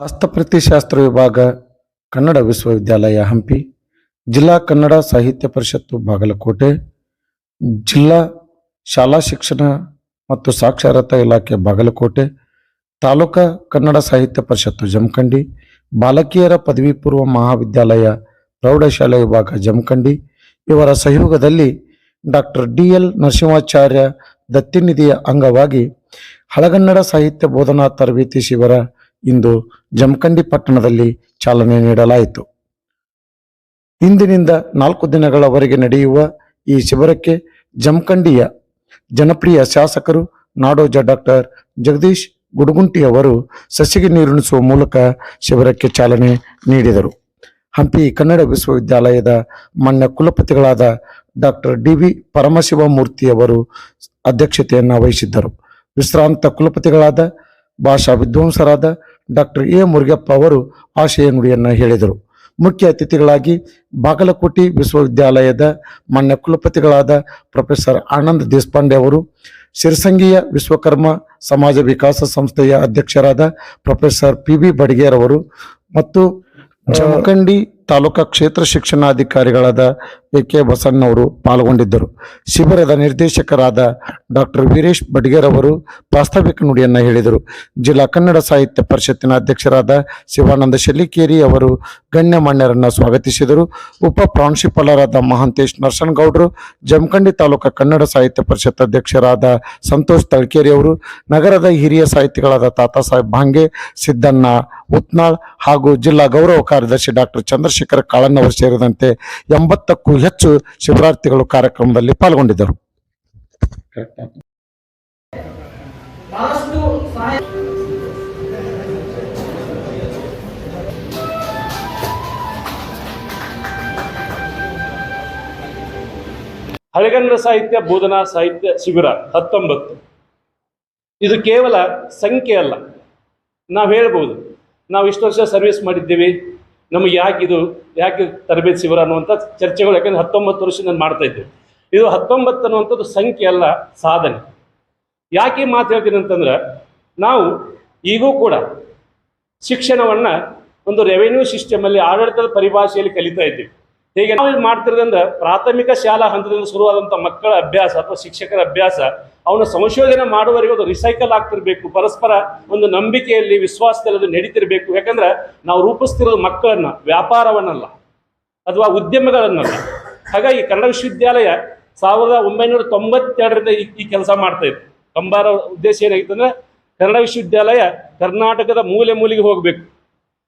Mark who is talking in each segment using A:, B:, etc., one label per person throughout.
A: ಹಸ್ತಪ್ರತಿಶಾಸ್ತ್ರ ವಿಭಾಗ, ಕನ್ನಡ ವಿಶ್ವವಿದ್ಯಾಲಯ ಹಂಪಿ, ಜಿಲ್ಲಾ ಕನ್ನಡ ಸಾಹಿತ್ಯ ಪರಿಷತ್ತು ಬಾಗಲಕೋಟೆ, ಜಿಲ್ಲಾ ಶಾಲಾ ಶಿಕ್ಷಣ ಮತ್ತು ಸಾಕ್ಷರತಾ ಇಲಾಖೆ ಬಾಗಲಕೋಟೆ, ತಾಲೂಕಾ ಕನ್ನಡ ಸಾಹಿತ್ಯ ಪರಿಷತ್ತು ಜಮಖಂಡಿ, ಬಾಲಕಿಯರ ಪದವಿ ಪೂರ್ವ ಮಹಾವಿದ್ಯಾಲಯ ಪ್ರೌಢಶಾಲೆ ವಿಭಾಗ ಜಮಖಂಡಿ. ಇವರ ಸಹಯೋಗದಲ್ಲಿ ಡಾಕ್ಟರ್ ಡಿ ಎಲ್ ನರಸಿಂಹಾಚಾರ್ಯ ದತ್ತಿನಿಧಿಯ ಅಂಗವಾಗಿ ಹಳಗನ್ನಡ ಸಾಹಿತ್ಯ ಬೋಧನಾ ತರಬೇತಿ ಶಿಬಿರ ಇಂದು ಜಮಖಂಡಿ ಪಟ್ಟಣದಲ್ಲಿ ಚಾಲನೆ ನೀಡಲಾಯಿತು. ಇಂದಿನಿಂದ ನಾಲ್ಕು ದಿನಗಳವರೆಗೆ ನಡೆಯುವ ಈ ಶಿಬಿರಕ್ಕೆ ಜಮಖಂಡಿಯ ಜನಪ್ರಿಯ ಶಾಸಕರು ನಾಡೋಜ ಡಾಕ್ಟರ್ ಜಗದೀಶ್ ಗುಡುಗುಂಟಿ ಅವರು ಸಸಿಗೆ ನೀರುಣಿಸುವ ಮೂಲಕ ಶಿಬಿರಕ್ಕೆ ಚಾಲನೆ ನೀಡಿದರು. ಹಂಪಿ ಕನ್ನಡ ವಿಶ್ವವಿದ್ಯಾಲಯದ ಮಾನ್ಯ ಕುಲಪತಿಗಳಾದ ಡಾಕ್ಟರ್ ಡಿ ವಿ ಪರಮಶಿವಮೂರ್ತಿ ಅವರು ಅಧ್ಯಕ್ಷತೆಯನ್ನು ವಹಿಸಿದ್ದರು. ವಿಶ್ರಾಂತ ಕುಲಪತಿಗಳಾದ ಭಾಷಾ ವಿದ್ವಾಂಸರಾದ ಡಾಕ್ಟರ್ ಎ ಮುರುಗಪ್ಪ ಅವರು ಆಶಯ ನುಡಿಯನ್ನು ಹೇಳಿದರು. ಮುಖ್ಯ ಅತಿಥಿಗಳಾಗಿ ಬಾಗಲಕೋಟೆ ವಿಶ್ವವಿದ್ಯಾಲಯದ ಮಾನ್ಯ ಕುಲಪತಿಗಳಾದ ಪ್ರೊಫೆಸರ್ ಆನಂದ್ ದೇಶಪಾಂಡೆ ಅವರು ಸಿರಸಂಗಿಯ ವಿಶ್ವಕರ್ಮ ಸಮಾಜ ವಿಕಾಸ ಸಂಸ್ಥೆಯ ಅಧ್ಯಕ್ಷರಾದ ಪ್ರೊಫೆಸರ್ ಪಿ ಬಿ ಬಡಿಗೇರ್ ಅವರು ಮತ್ತು ಜಮಖಂಡಿ ತಾಲೂಕಾ ಕ್ಷೇತ್ರ ಶಿಕ್ಷಣಾಧಿಕಾರಿಗಳಾದ ಎ ಕೆ ಬಸಣ್ಣವರು ಪಾಲ್ಗೊಂಡಿದ್ದರು. ಶಿಬಿರದ ನಿರ್ದೇಶಕರಾದ ಡಾಕ್ಟರ್ ವೀರೇಶ್ ಬಡ್ಗೇರ್ ಅವರು ಪ್ರಾಸ್ತಾವಿಕ ನುಡಿಯನ್ನು ಹೇಳಿದರು. ಜಿಲ್ಲಾ ಕನ್ನಡ ಸಾಹಿತ್ಯ ಪರಿಷತ್ತಿನ ಅಧ್ಯಕ್ಷರಾದ ಶಿವಾನಂದ ಶೆಲ್ಲಿಕೇರಿ ಅವರು ಗಣ್ಯಮಾನ್ಯರನ್ನು ಸ್ವಾಗತಿಸಿದರು. ಉಪ ಪ್ರಾಂಶುಪಾಲರಾದ ಮಹಾಂತೇಶ್ ನರಸನಗೌಡರು, ಜಮಖಂಡಿ ತಾಲೂಕು ಕನ್ನಡ ಸಾಹಿತ್ಯ ಪರಿಷತ್ ಅಧ್ಯಕ್ಷರಾದ ಸಂತೋಷ್ ತಳ್ಕೇರಿ ಅವರು, ನಗರದ ಹಿರಿಯ ಸಾಹಿತಿಗಳಾದ ತಾತಾ ಸಾಹೇಬ್ ಭಾಂಗೆ ಸಿದ್ದಣ್ಣ ಉತ್ನಾಳ್ ಹಾಗೂ ಜಿಲ್ಲಾ ಗೌರವ ಕಾರ್ಯದರ್ಶಿ ಡಾಕ್ಟರ್ ಚಂದ್ರಶೇಖರ ಕಾಳನ್ನವರು ಸೇರಿದಂತೆ ಎಂಬತ್ತಕ್ಕೂ ಹೆಚ್ಚು ಶಿಬಿರಾರ್ಥಿಗಳು ಕಾರ್ಯಕ್ರಮದಲ್ಲಿ ಪಾಲ್ಗೊಂಡಿದ್ದರು.
B: ಹಳೆಗನ್ನಡ ಸಾಹಿತ್ಯ ಬೋಧನಾ ಸಾಹಿತ್ಯ ಶಿಬಿರ ಹತ್ತೊಂಬತ್ತು. ಇದು ಕೇವಲ ಸಂಖ್ಯೆ ಅಲ್ಲ. ನಾವು ಹೇಳ್ಬೋದು, ನಾವು ಇಷ್ಟು ವರ್ಷ ಸರ್ವಿಸ್ ಮಾಡಿದ್ದೀವಿ. ನಮಗೆ ಯಾಕೆ ಇದು ಯಾಕೆ ತರಬೇತಿ ಶಿಬಿರ ಅನ್ನುವಂಥ ಚರ್ಚೆಗಳು, ಯಾಕಂದ್ರೆ ಹತ್ತೊಂಬತ್ತು ವರ್ಷ ನಾನು ಮಾಡ್ತಾ ಇದ್ದೆ. ಇದು ಹತ್ತೊಂಬತ್ತು ಅನ್ನುವಂಥದ್ದು ಸಂಖ್ಯೆ ಅಲ್ಲ, ಸಾಧನೆ. ಯಾಕೆ ಮಾತು ಹೇಳ್ತೀನಿ ಅಂತಂದ್ರೆ, ನಾವು ಈಗೂ ಕೂಡ ಶಿಕ್ಷಣವನ್ನು ಒಂದು ರೆವೆನ್ಯೂ ಸಿಸ್ಟಮಲ್ಲಿ ಆಡಳಿತದ ಪರಿಭಾಷೆಯಲ್ಲಿ ಕಲಿತಾ ಇದ್ದೀವಿ. ಹೇಗೆ ನಾವು ಮಾಡ್ತಿರೋದ್ರಿಂದ ಪ್ರಾಥಮಿಕ ಶಾಲಾ ಹಂತದಿಂದ ಶುರುವಾದಂಥ ಮಕ್ಕಳ ಅಭ್ಯಾಸ ಅಥವಾ ಶಿಕ್ಷಕರ ಅಭ್ಯಾಸ ಅವನ ಸಂಶೋಧನೆ ಮಾಡುವವರೆಗೆ ಅದು ರಿಸೈಕಲ್ ಆಗ್ತಿರ್ಬೇಕು. ಪರಸ್ಪರ ಒಂದು ನಂಬಿಕೆಯಲ್ಲಿ, ವಿಶ್ವಾಸದಲ್ಲಿ ಅದು ನಡೀತಿರ್ಬೇಕು. ಯಾಕಂದ್ರೆ ನಾವು ರೂಪಿಸ್ತಿರೋದು ಮಕ್ಕಳನ್ನ, ವ್ಯಾಪಾರವನ್ನಲ್ಲ. ಅಥವಾ ಉದ್ಯಮಗಳನ್ನಲ್ಲ. ಹಾಗಾಗಿ ಕನ್ನಡ ವಿಶ್ವವಿದ್ಯಾಲಯ ಸಾವಿರದ ಒಂಬೈನೂರ ತೊಂಬತ್ತೆರಡರಿಂದ ಈ ಕೆಲಸ ಮಾಡ್ತಾ ಇತ್ತು ಕಂಬಾರ ಉದ್ದೇಶ ಏನಾಗಿತ್ತು ಅಂದ್ರೆ ಕನ್ನಡ ವಿಶ್ವವಿದ್ಯಾಲಯ ಕರ್ನಾಟಕದ ಮೂಲೆ ಮೂಲೆಗೆ ಹೋಗಬೇಕು.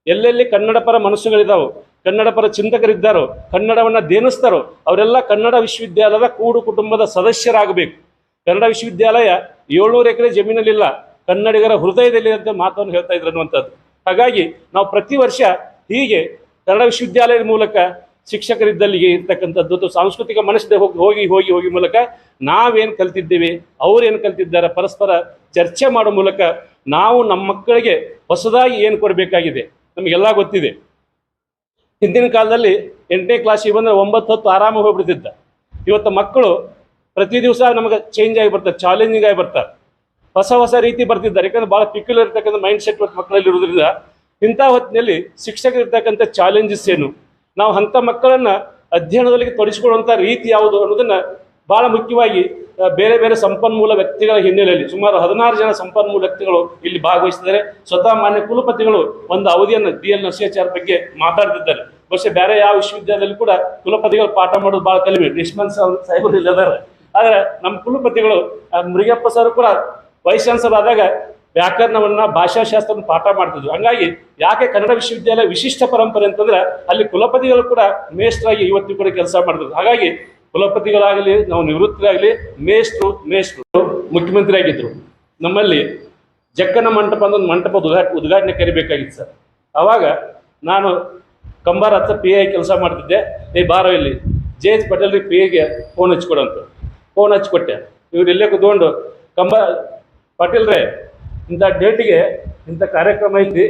B: ಎಲ್ಲೆಲ್ಲಿ ಕನ್ನಡ ಪರ ಮನಸ್ಸುಗಳಿದ್ದಾವೋ ಕನ್ನಡ ಪರ ಚಿಂತಕರಿದ್ದಾರೋ, ಕನ್ನಡವನ್ನು ದೇನಿಸ್ತಾರೋ ಅವರೆಲ್ಲ ಕನ್ನಡ ವಿಶ್ವವಿದ್ಯಾಲಯದ ಕೂಡು ಕುಟುಂಬದ ಸದಸ್ಯರಾಗಬೇಕು. ಕನ್ನಡ ವಿಶ್ವವಿದ್ಯಾಲಯ ಏಳ್ನೂರು ಎಕರೆ ಜಮೀನಲ್ಲಿಲ್ಲ, ಕನ್ನಡಿಗರ ಹೃದಯದಲ್ಲಿ ಅಂತ ಮಾತನ್ನು ಹೇಳ್ತಾ ಇದ್ರು ಅನ್ನುವಂಥದ್ದು. ಹಾಗಾಗಿ ನಾವು ಪ್ರತಿ ವರ್ಷ ಹೀಗೆ ಕನ್ನಡ ವಿಶ್ವವಿದ್ಯಾಲಯದ ಮೂಲಕ ಶಿಕ್ಷಕರಿದ್ದಲ್ಲಿಗೆ ಇರ್ತಕ್ಕಂಥದ್ದು ಸಾಂಸ್ಕೃತಿಕ ಮನಸ್ಸಿದೆ ಹೋಗಿ ಹೋಗಿ ಹೋಗಿ ಹೋಗಿ ಮೂಲಕ ನಾವೇನು ಕಲ್ತಿದ್ದೇವೆ, ಅವ್ರೇನು ಕಲ್ತಿದ್ದಾರೆ, ಪರಸ್ಪರ ಚರ್ಚೆ ಮಾಡೋ ಮೂಲಕ ನಾವು ನಮ್ಮ ಮಕ್ಕಳಿಗೆ ಹೊಸದಾಗಿ ಏನು ಕೊಡಬೇಕಾಗಿದೆ, ನಮಗೆಲ್ಲ ಗೊತ್ತಿದೆ. ಹಿಂದಿನ ಕಾಲದಲ್ಲಿ ಎಂಟನೇ ಕ್ಲಾಸಿಗೆ ಬಂದರೆ ಒಂಬತ್ತು ಹತ್ತು ಆರಾಮಾಗಿ ಹೋಗ್ಬಿಡ್ತಿದ್ದ. ಇವತ್ತು ಮಕ್ಕಳು ಪ್ರತಿ ದಿವಸ ನಮಗೆ ಚೇಂಜ್ ಆಗಿ ಬರ್ತಾರೆ ಚಾಲೆಂಜಿಂಗ್ ಆಗಿ ಬರ್ತಾರೆ. ಹೊಸ ಹೊಸ ರೀತಿ ಬರ್ತಿದ್ದಾರೆ. ಯಾಕಂದ್ರೆ ಭಾಳ ಪಿಕ್ಯುಲರ್ ಇರ್ತಕ್ಕಂಥ ಮೈಂಡ್ ಸೆಟ್ ಇವತ್ತು ಮಕ್ಕಳಲ್ಲಿ ಇರೋದ್ರಿಂದ ಇಂಥ ಹೊತ್ತಿನಲ್ಲಿ ಶಿಕ್ಷಕರಿರ್ತಕ್ಕಂಥ ಚಾಲೆಂಜಸ್ ಏನು? ನಾವು ಅಂಥ ಮಕ್ಕಳನ್ನು ಅಧ್ಯಯನದಲ್ಲಿ ತೊಡಗಿಸಿಕೊಳ್ಳುವಂಥ ರೀತಿ ಯಾವುದು ಅನ್ನೋದನ್ನು ಭಾಳ ಮುಖ್ಯವಾಗಿ ಬೇರೆ ಬೇರೆ ಸಂಪನ್ಮೂಲ ವ್ಯಕ್ತಿಗಳ ಹಿನ್ನೆಲೆಯಲ್ಲಿ ಸುಮಾರು ಹದಿನಾರು ಜನ ಸಂಪನ್ಮೂಲ ವ್ಯಕ್ತಿಗಳು ಇಲ್ಲಿ ಭಾಗವಹಿಸಿದ್ದಾರೆ. ಸ್ವತಃ ಮಾನ್ಯ ಕುಲಪತಿಗಳು ಒಂದು ಅವಧಿಯನ್ನು ಡಿ ಎಲ್ ನರಸಿಂಹಾಚಾರ್ಯ ಬಗ್ಗೆ ಮಾತಾಡ್ತಿದ್ದಾರೆ. ಬಹುಶಃ ಬೇರೆ ಯಾವ ವಿಶ್ವವಿದ್ಯಾಲಯದಲ್ಲಿ ಕೂಡ ಕುಲಪತಿಗಳು ಪಾಠ ಮಾಡೋದು ಭಾಳ ಕಲಿಮೆ ನಿಷ್ಮನ್ ಸಾಹೇಬರು ಇಲ್ಲದಾರೆ ಆದರೆ ನಮ್ಮ ಕುಲಪತಿಗಳು ಆ, ಮುರುಗಪ್ಪ ಸರ್ ಕೂಡ ವೈಸ್ ಚಾನ್ಸಲರ್ ಆದಾಗ ವ್ಯಾಕರಣವನ್ನು ಭಾಷಾಶಾಸ್ತ್ರವನ್ನು ಪಾಠ ಮಾಡ್ತಿದ್ರು. ಹಂಗಾಗಿ ಯಾಕೆ ಕನ್ನಡ ವಿಶ್ವವಿದ್ಯಾಲಯ ವಿಶಿಷ್ಟ ಪರಂಪರೆ ಅಂತಂದ್ರೆ ಅಲ್ಲಿ ಕುಲಪತಿಗಳು ಕೂಡ ಮೇಷ್ಟ್ರಾಗಿ ಇವತ್ತು ಕೂಡ ಕೆಲಸ ಮಾಡ್ತಿದ್ರು. ಹಾಗಾಗಿ ಕುಲಪತಿಗಳಾಗಲಿ, ನಾವು ನಿವೃತ್ತರಾಗಲಿ, ಮೇಷ್ಟ್ರು ಮೇಷ್ಟ್ರು ಮುಖ್ಯಮಂತ್ರಿ ಆಗಿದ್ರು ನಮ್ಮಲ್ಲಿ ಜಕ್ಕನ ಮಂಟಪ ಒಂದು ಮಂಟಪದ ಉದ್ಘಾಟ, ಉದ್ಘಾಟನೆ ಕರಿಬೇಕಾಗಿತ್ತು ಸರ್. ಆವಾಗ ನಾನು ಕಂಬಾರ ಹತ್ರ ಪಿ ಐ ಕೆಲಸ ಮಾಡ್ತಿದ್ದೆ. ಏ ಬಾರೋ ಇಲ್ಲಿ. ಜೆ ಎಚ್ ಪಟೇಲ್ರಿಗೆ ಪಿ ಐಗೆ ಫೋನ್ ಹಚ್ಕೊಡಂತ ಫೋನ್ ಹಚ್ಕೊಟ್ಟೆ ಇವ್ರು ಇಲ್ಲೇ ಕುತ್ಕೊಂಡು, ಕಂಬ, ಪಾಟೀಲ್ರೇ, ಇಂಥ ಡೇಟಿಗೆ ಇಂಥ ಕಾರ್ಯಕ್ರಮ ಐತಿ.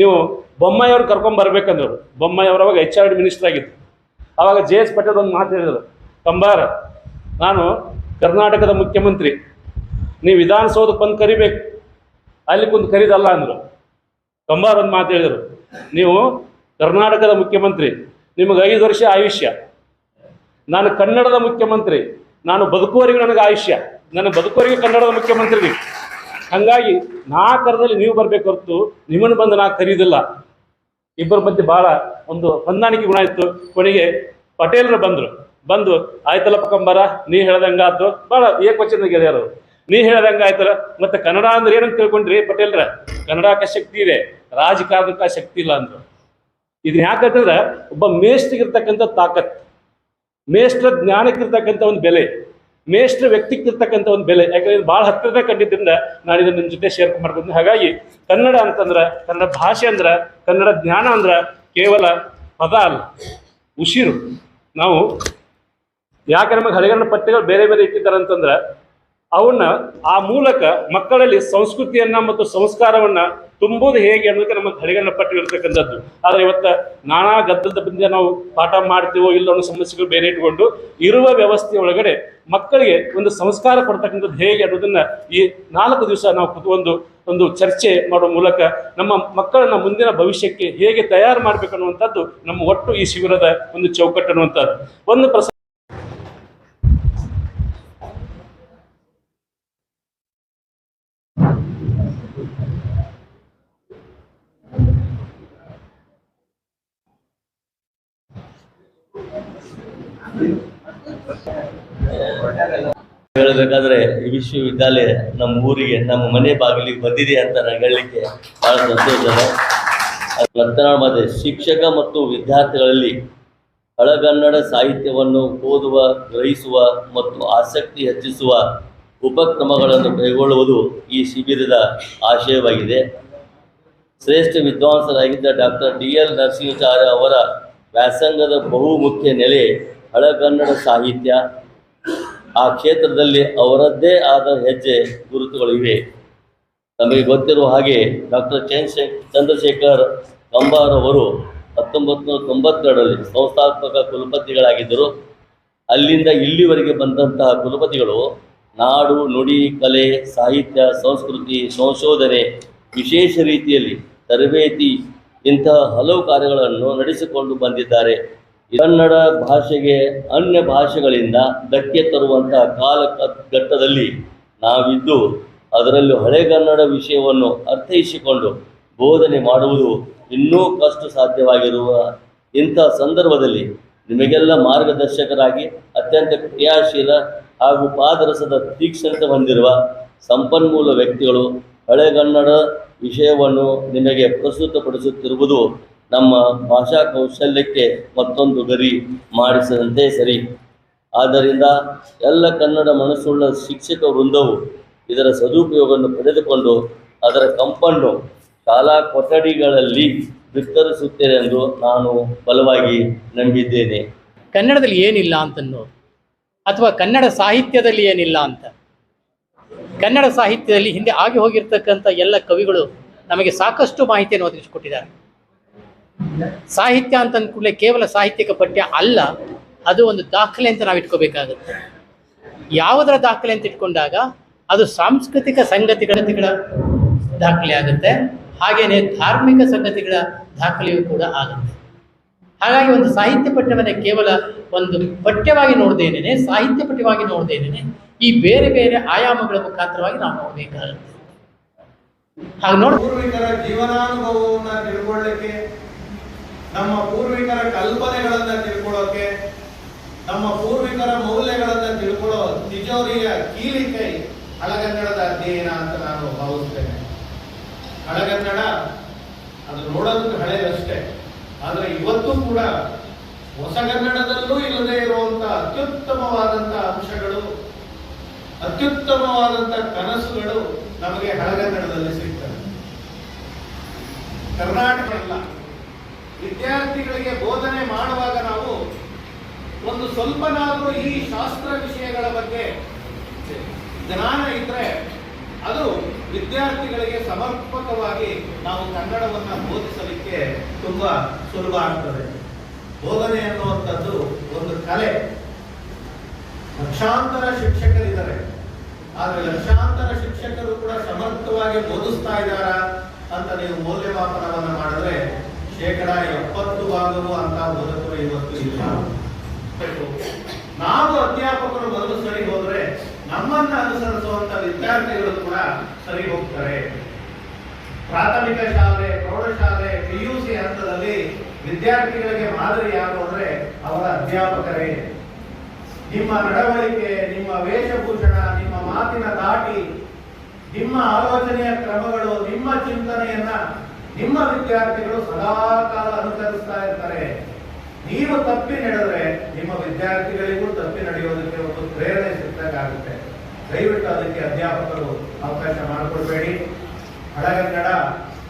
B: ನೀವು ಬೊಮ್ಮಾಯಿಯವ್ರು ಕರ್ಕೊಂಬರ್ಬೇಕಂದ್ರು ಬೊಮ್ಮಾಯಿ ಅವಾಗ ಎಚ್ ಆರ್ ಡಿ ಮಿನಿಸ್ಟರ್ ಆಗಿತ್ತು ಆವಾಗ ಜೆ ಎಸ್ ಪಟೇಲ್ ಒಂದು ಮಾತು ಹೇಳಿದರು. ಕಂಬಾರ, ನಾನು ಕರ್ನಾಟಕದ ಮುಖ್ಯಮಂತ್ರಿ. ನೀವು ವಿಧಾನಸೌಧಕ್ಕೆ ಬಂದು ಕರಿಬೇಕು. ಅಲ್ಲಿ ಕುಂದು ಕರೀದಲ್ಲ ಅಂದರು. ಕಂಬಾರ ಒಂದು ಮಾತು ಹೇಳಿದರು. ನೀವು ಕರ್ನಾಟಕದ ಮುಖ್ಯಮಂತ್ರಿ, ನಿಮಗೆ ಐದು ವರ್ಷ ಆಯುಷ್ಯ. ನಾನು ಕನ್ನಡದ ಮುಖ್ಯಮಂತ್ರಿ, ನಾನು ಬದುಕುವರಿಗೆ ನನಗೆ ಆಯುಷ್ಯ. ನನ್ನ ಬದುಕುವರಿಗೆ ಕನ್ನಡದ ಮುಖ್ಯಮಂತ್ರಿ ನೀವು. ಹಾಗಾಗಿ ನಾ ಕರದಲ್ಲಿ ನೀವು ಬರಬೇಕು ಹೊರತು ನಿಮ್ಮನ್ನು ಬಂದು ನಾ ಕರೀದಿಲ್ಲ. ಇಬ್ಬರ ಮಧ್ಯೆ ಬಹಳ ಒಂದು ಹೊಂದಾಣಿಕೆ ಗುಣ ಇತ್ತು. ಕೊನೆಗೆ ಪಟೇಲರು ಬಂದರು. ಬಂದು ಆಯ್ತಲ್ಲಪ್ಪ ಕಂಬಾರ ನೀ ಹೇಳ್ದಂಗಾತು ಭಾಳ ಏಕವಚನ ಗೆಳೆಯರು. ನೀ ಹೇಳ್ದಂಗ ಆಯ್ತಲ್ಲ ಮತ್ತೆ ಕನ್ನಡ ಅಂದ್ರೆ ಏನಂತ ತಿಳ್ಕೊಂಡ್ರಿ ಪಟೇಲ್ರ? ಕನ್ನಡಕ್ಕೆ ಶಕ್ತಿ ಇದೆ, ರಾಜಕಾರಣಕ್ಕೆ ಶಕ್ತಿ ಇಲ್ಲ ಅಂದ್ರು. ಇದನ್ನ ಯಾಕಂತಂದ್ರೆ ಒಬ್ಬ ಮೇಷ್ಟ್ರಿಗಿರ್ತಕ್ಕಂಥ ತಾಕತ್, ಮೇಷ್ಟ್ರ ಜ್ಞಾನಕ್ಕಿರ್ತಕ್ಕಂಥ ಒಂದು ಬೆಲೆ, ಮೇಷ್ಟ್ರ ವ್ಯಕ್ತಿಕ್ಕಿರ್ತಕ್ಕಂಥ ಒಂದು ಬೆಲೆ. ಯಾಕಂದ್ರೆ ಬಹಳ ಹತ್ತಿರದ ಕಂಡಿದ್ದರಿಂದ ನಾನು ಇದನ್ನ ನಿಮ್ಮ ಜೊತೆ ಶೇರ್ ಮಾಡ್ತೀನಿ ಹಾಗಾಗಿ ಕನ್ನಡ ಅಂತಂದ್ರೆ, ಕನ್ನಡ ಭಾಷೆ ಅಂದ್ರೆ, ಕನ್ನಡ ಜ್ಞಾನ ಅಂದ್ರೆ ಕೇವಲ ಪದ ಅಲ್ಲ, ಉಸಿರು. ನಾವು ಯಾಕೆ ನಮಗೆ ಹಳೆಗನ್ನಡ ಪಠ್ಯಗಳು ಬೇರೆ ಬೇರೆ ಇಟ್ಟಿದ್ದಾರೆ ಅಂತಂದ್ರೆ ಅವನ್ನ ಆ ಮೂಲಕ ಮಕ್ಕಳಲ್ಲಿ ಸಂಸ್ಕೃತಿಯನ್ನ ಮತ್ತು ಸಂಸ್ಕಾರವನ್ನ ತುಂಬೋದು ಹೇಗೆ ಅನ್ನೋದಕ್ಕೆ ನಮ್ಮ ಹಳೆಗನ್ನಡ ಪಠ್ಯ ಇರತಕ್ಕಂಥದ್ದು. ಆದರೆ ಇವತ್ತ ನಾನಾ ಗದ್ದಲದ ಬಂದ ನಾವು ಪಾಠ ಮಾಡ್ತೀವೋ ಇಲ್ಲ ಅನ್ನೋ ಸಮಸ್ಯೆಗಳು ಬೇರೆ ಇಟ್ಕೊಂಡು ಇರುವ ವ್ಯವಸ್ಥೆ ಒಳಗಡೆ ಮಕ್ಕಳಿಗೆ ಒಂದು ಸಂಸ್ಕಾರ ಕೊಡ್ತಕ್ಕಂಥದ್ದು ಹೇಗೆ ಅನ್ನೋದನ್ನ ಈ ನಾಲ್ಕು ದಿವಸ ನಾವು ಕುತ್ಕೊಂಡು ಒಂದು ಚರ್ಚೆ ಮಾಡುವ ಮೂಲಕ ನಮ್ಮ ಮಕ್ಕಳನ್ನ ಮುಂದಿನ ಭವಿಷ್ಯಕ್ಕೆ ಹೇಗೆ ತಯಾರು ಮಾಡ್ಬೇಕು ಅನ್ನುವಂಥದ್ದು ನಮ್ಮ ಒಟ್ಟು ಈ ಶಿಬಿರದ ಒಂದು ಚೌಕಟ್ಟು ಅನ್ನುವಂಥದ್ದು ಒಂದು ಪ್ರಸ
C: ಹೇಳಬೇಕಾದ್ರೆ ಈ ವಿಶ್ವವಿದ್ಯಾಲಯ ನಮ್ಮ ಊರಿಗೆ, ನಮ್ಮ ಮನೆ ಬಾಗಿಲಿಗೆ ಬಂದಿದೆ ಅಂತ ನಾನು ಹೇಳಲಿಕ್ಕೆ ಬಹಳ ಸಂತೋಷ ಅದು ಮಾತೆ, ಶಿಕ್ಷಕ ಮತ್ತು ವಿದ್ಯಾರ್ಥಿಗಳಲ್ಲಿ ಹಳಗನ್ನಡ ಸಾಹಿತ್ಯವನ್ನು ಓದುವ, ಗ್ರಹಿಸುವ ಮತ್ತು ಆಸಕ್ತಿ ಹೆಚ್ಚಿಸುವ ಉಪಕ್ರಮಗಳನ್ನು ಕೈಗೊಳ್ಳುವುದು ಈ ಶಿಬಿರದ ಆಶಯವಾಗಿದೆ. ಶ್ರೇಷ್ಠ ವಿದ್ವಾಂಸರಾಗಿದ್ದ ಡಾಕ್ಟರ್ ಡಿ. ಎಲ್. ನರಸಿಂಹಾಚಾರ್ಯ ಅವರ ವ್ಯಾಸಂಗದ ಬಹುಮುಖ್ಯ ನೆಲೆ ಹಳಗನ್ನಡ ಸಾಹಿತ್ಯ ಆ ಕ್ಷೇತ್ರದಲ್ಲಿ ಅವರದ್ದೇ ಆದ ಹೆಜ್ಜೆ ಗುರುತುಗಳು ಇವೆ ನಮಗೆ ಗೊತ್ತಿರುವ ಹಾಗೆ ಡಾಕ್ಟರ್ ಚಂದ್ರಶೇ ಚಂದ್ರಶೇಖರ್ ಕಂಬಾರ್ ಅವರು ಹತ್ತೊಂಬತ್ತು ನೂರ ತೊಂಬತ್ತೆರಡರಲ್ಲಿ ಸಂಸ್ಥಾತ್ಮಕ ಕುಲಪತಿಗಳಾಗಿದ್ದರು. ಅಲ್ಲಿಂದ ಇಲ್ಲಿವರೆಗೆ ಬಂದಂತಹ ಕುಲಪತಿಗಳು ನಾಡು, ನುಡಿ, ಕಲೆ, ಸಾಹಿತ್ಯ, ಸಂಸ್ಕೃತಿ, ಸಂಶೋಧನೆ ವಿಶೇಷ ರೀತಿಯಲ್ಲಿ ತರಬೇತಿ ಇಂತಹ ಹಲವು ಕಾರ್ಯಗಳನ್ನು ನಡೆಸಿಕೊಂಡು ಬಂದಿದ್ದಾರೆ. ಕನ್ನಡ ಭಾಷೆಗೆ ಅನ್ಯ ಭಾಷೆಗಳಿಂದ ಧಕ್ಕೆ ತರುವಂತಹ ಕಾಲ ಘಟ್ಟದಲ್ಲಿ ನಾವಿದ್ದು ಅದರಲ್ಲೂ ಹಳೆಗನ್ನಡ ವಿಷಯವನ್ನು ಅರ್ಥೈಸಿಕೊಂಡು ಬೋಧನೆ ಮಾಡುವುದು ಇನ್ನೂ ಕಷ್ಟ ಸಾಧ್ಯವಾಗಿರುವ ಇಂಥ ಸಂದರ್ಭದಲ್ಲಿ ನಿಮಗೆಲ್ಲ ಮಾರ್ಗದರ್ಶಕರಾಗಿ ಅತ್ಯಂತ ಕ್ರಿಯಾಶೀಲ ಹಾಗೂ ಪಾದರಸದ ತೀಕ್ಷ್ಣತೆ ಹೊಂದಿರುವ ಸಂಪನ್ಮೂಲ ವ್ಯಕ್ತಿಗಳು ಹಳೆಗನ್ನಡ ವಿಷಯವನ್ನು ನಿಮಗೆ ಪ್ರಸ್ತುತಪಡಿಸುತ್ತಿರುವುದು ನಮ್ಮ ಭಾಷಾ ಕೌಶಲ್ಯಕ್ಕೆ ಮತ್ತೊಂದು ಗರಿ ಮಾಡಿಸದಂತೆ ಸರಿ. ಆದ್ದರಿಂದ ಎಲ್ಲ ಕನ್ನಡ ಮನಸ್ಸುಳ್ಳ ಶಿಕ್ಷಕ ವೃಂದವು ಇದರ ಸದುಪಯೋಗವನ್ನು ಪಡೆದುಕೊಂಡು ಅದರ ಕಂಪನ್ನು ಶಾಲಾ ಕೊಠಡಿಗಳಲ್ಲಿ ವಿಸ್ತರಿಸುತ್ತೇನೆ ಎಂದು ನಾನು ಬಲವಾಗಿ ನಂಬಿದ್ದೇನೆ.
D: ಕನ್ನಡದಲ್ಲಿ ಏನಿಲ್ಲ ಅಂತನೋ ಅಥವಾ ಕನ್ನಡ ಸಾಹಿತ್ಯದಲ್ಲಿ ಏನಿಲ್ಲ ಅಂತ? ಕನ್ನಡ ಸಾಹಿತ್ಯದಲ್ಲಿ ಹಿಂದೆ ಆಗಿ ಹೋಗಿರ್ತಕ್ಕಂಥ ಎಲ್ಲ ಕವಿಗಳು ನಮಗೆ ಸಾಕಷ್ಟು ಮಾಹಿತಿಯನ್ನು ಒದಗಿಸಿಕೊಟ್ಟಿದ್ದಾರೆ. ಸಾಹಿತ್ಯ ಅಂತ ಕೂಡಲೇ ಕೇವಲ ಸಾಹಿತ್ಯಿಕ ಪಠ್ಯ ಅಲ್ಲ, ಅದು ಒಂದು ದಾಖಲೆ ಅಂತ ನಾವು ಇಟ್ಕೋಬೇಕಾಗುತ್ತೆ. ಯಾವುದರ ದಾಖಲೆ ಅಂತ ಇಟ್ಕೊಂಡಾಗ ಅದು ಸಾಂಸ್ಕೃತಿಕ ಸಂಗತಿಗಳ ದಾಖಲೆ ಆಗುತ್ತೆ ಹಾಗೆಯೇ ಧಾರ್ಮಿಕ ಸಂಗತಿಗಳ ದಾಖಲೆಯೂ ಕೂಡ ಆಗುತ್ತೆ. ಹಾಗಾಗಿ ಒಂದು ಸಾಹಿತ್ಯ ಪಠ್ಯವನ್ನು ಕೇವಲ ಒಂದು ಪಠ್ಯವಾಗಿ ನೋಡದೇನೆ ಸಾಹಿತ್ಯ ಪಠ್ಯವಾಗಿ ನೋಡದೇನೆ ಈ ಬೇರೆ ಬೇರೆ ಆಯಾಮಗಳ ಮುಖಾಂತರವಾಗಿ ನಾವು ನೋಡಬೇಕಾಗುತ್ತೆ. ಹಾಗೆ ನೋಡಿ
E: ನಮ್ಮ ಪೂರ್ವಿಕರ ಕಲ್ಪನೆಗಳನ್ನ ತಿಳ್ಕೊಳ್ಳೋಕೆ, ನಮ್ಮ ಪೂರ್ವಿಕರ ಮೌಲ್ಯಗಳನ್ನ ತಿಳ್ಕೊಳ್ಳೋ ತಿಜೋರಿಯ ಕೀಲಿಕೈ ಹಳಗನ್ನಡದ ಅಧ್ಯಯನ ಅಂತ ನಾನು ಭಾವಿಸ್ತೇನೆ. ಹಳಗನ್ನಡ ಅದು ನೋಡೋದಕ್ಕೆ ಹಳೆಯದಷ್ಟೇ ಆದರೆ ಇವತ್ತು ಕೂಡ ಹೊಸಗನ್ನಡದಲ್ಲೂ ಇಲ್ಲದೆ ಇರುವಂತ ಅತ್ಯುತ್ತಮವಾದಂತ ಅಂಶಗಳು, ಅತ್ಯುತ್ತಮವಾದಂತ ಕನಸುಗಳು ನಮಗೆ ಹಳಗನ್ನಡದಲ್ಲಿ ಸಿಗ್ತವೆ. ಕರ್ನಾಟಕ ಅಲ್ಲ ವಿದ್ಯಾರ್ಥಿಗಳಿಗೆ ಬೋಧನೆ ಮಾಡುವಾಗ ನಾವು ಒಂದು ಸ್ವಲ್ಪನಾದರೂ ಈ ಶಾಸ್ತ್ರ ವಿಷಯಗಳ ಬಗ್ಗೆ ಜ್ಞಾನ ಇದ್ರೆ ಅದು ವಿದ್ಯಾರ್ಥಿಗಳಿಗೆ ಸಮರ್ಪಕವಾಗಿ ನಾವು ಕನ್ನಡವನ್ನು ಬೋಧಿಸಲಿಕ್ಕೆ ತುಂಬಾ ಸುಲಭ ಆಗ್ತದೆ. ಬೋಧನೆ ಅನ್ನುವಂಥದ್ದು ಒಂದು ಕಲೆ. ಲಕ್ಷಾಂತರ ಶಿಕ್ಷಕರಿದ್ದಾರೆ. ಆದರೆ ಲಕ್ಷಾಂತರ ಶಿಕ್ಷಕರು ಕೂಡ ಸಮರ್ಥವಾಗಿ ಬೋಧಿಸ್ತಾ ಇದ್ದಾರಾ ಅಂತ ನೀವು ಮೌಲ್ಯಮಾಪನವನ್ನು ಮಾಡಿದ್ರೆ ಶೇಕಡ ಎಪ್ಪತ್ತು ಭಾಗವೂ ಅಂತ ಬದುಕು ಇವತ್ತು ಇಲ್ಲ ನಾವು. ಅಧ್ಯಾಪಕರು ಮೊದಲು ಸರಿ ಹೋದ್ರೆ ನಮ್ಮನ್ನ ಅನುಸರಿಸುವಂತ ವಿದ್ಯಾರ್ಥಿಗಳು ಕೂಡ ಸರಿ ಹೋಗ್ತಾರೆ. ಪ್ರಾಥಮಿಕ ಶಾಲೆ, ಪ್ರೌಢಶಾಲೆ ಪಿ ಯು ಸಿ ಹಂತದಲ್ಲಿ ವಿದ್ಯಾರ್ಥಿಗಳಿಗೆ ಮಾದರಿ ಯಾರು ಅಂದ್ರೆ ಅವರ ಅಧ್ಯಾಪಕರೇ. ನಿಮ್ಮ ನಡವಳಿಕೆ, ನಿಮ್ಮ ವೇಷಭೂಷಣ, ನಿಮ್ಮ ಮಾತಿನ ದಾಟಿ, ನಿಮ್ಮ ಆಲೋಚನೆಯ ಕ್ರಮಗಳು, ನಿಮ್ಮ ಚಿಂತನೆಯನ್ನ ನಿಮ್ಮ ವಿದ್ಯಾರ್ಥಿಗಳು ಸದಾ ಕಾಲ ಅನುಸರಿಸ್ತಾ ಇರ್ತಾರೆ. ನೀವು ತಪ್ಪಿ ನಡೆದ್ರೆ ನಿಮ್ಮ ವಿದ್ಯಾರ್ಥಿಗಳಿಗೂ ತಪ್ಪಿ ನಡೆಯೋದಕ್ಕೆ ಒಂದು ಪ್ರೇರಣೆ ಸಿಕ್ಕಾಗುತ್ತೆ ದಯವಿಟ್ಟು ಅದಕ್ಕೆ ಅಧ್ಯಾಪಕರು ಅವಕಾಶ ಮಾಡಿಕೊಡ್ಬೇಡಿ. ಹಳಗನ್ನಡ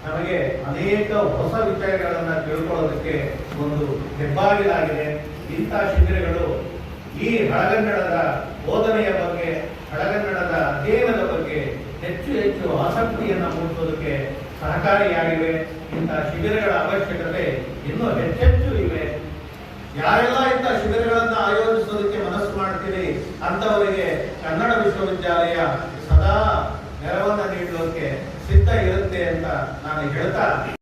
E: ನಮಗೆ ಅನೇಕ ಹೊಸ ವಿಷಯಗಳನ್ನು ತಿಳ್ಕೊಳ್ಳೋದಕ್ಕೆ ಒಂದು ಹೆಬ್ಬಾಗಿಲಾಗಿದೆ. ಇಂಥ ಶಿಬಿರಗಳು ಈ ಹಳಗನ್ನಡದ ಬೋಧನೆಯ ಬಗ್ಗೆ, ಹಳಗನ್ನಡದ ಅಧ್ಯಯನದ ಬಗ್ಗೆ ಹೆಚ್ಚು ಹೆಚ್ಚು ಆಸಕ್ತಿಯನ್ನು ಮೂಡಿಸೋದಕ್ಕೆ ಸಹಕಾರಿಯಾಗಿವೆ. ಇಂತಹ ಶಿಬಿರಗಳ ಅವಶ್ಯಕತೆ ಇನ್ನೂ ಹೆಚ್ಚೆಚ್ಚು ಇವೆ. ಯಾರೆಲ್ಲ ಇಂಥ ಶಿಬಿರಗಳನ್ನ ಆಯೋಜಿಸೋದಕ್ಕೆ ಮನಸ್ಸು ಮಾಡ್ತೀರಿ ಅಂತವರಿಗೆ ಕನ್ನಡ ವಿಶ್ವವಿದ್ಯಾಲಯ ಸದಾ ನೆರವನ್ನ ನೀಡೋಕೆ ಸಿದ್ಧ ಇರುತ್ತೆ ಅಂತ ನಾನು ಹೇಳ್ತಾ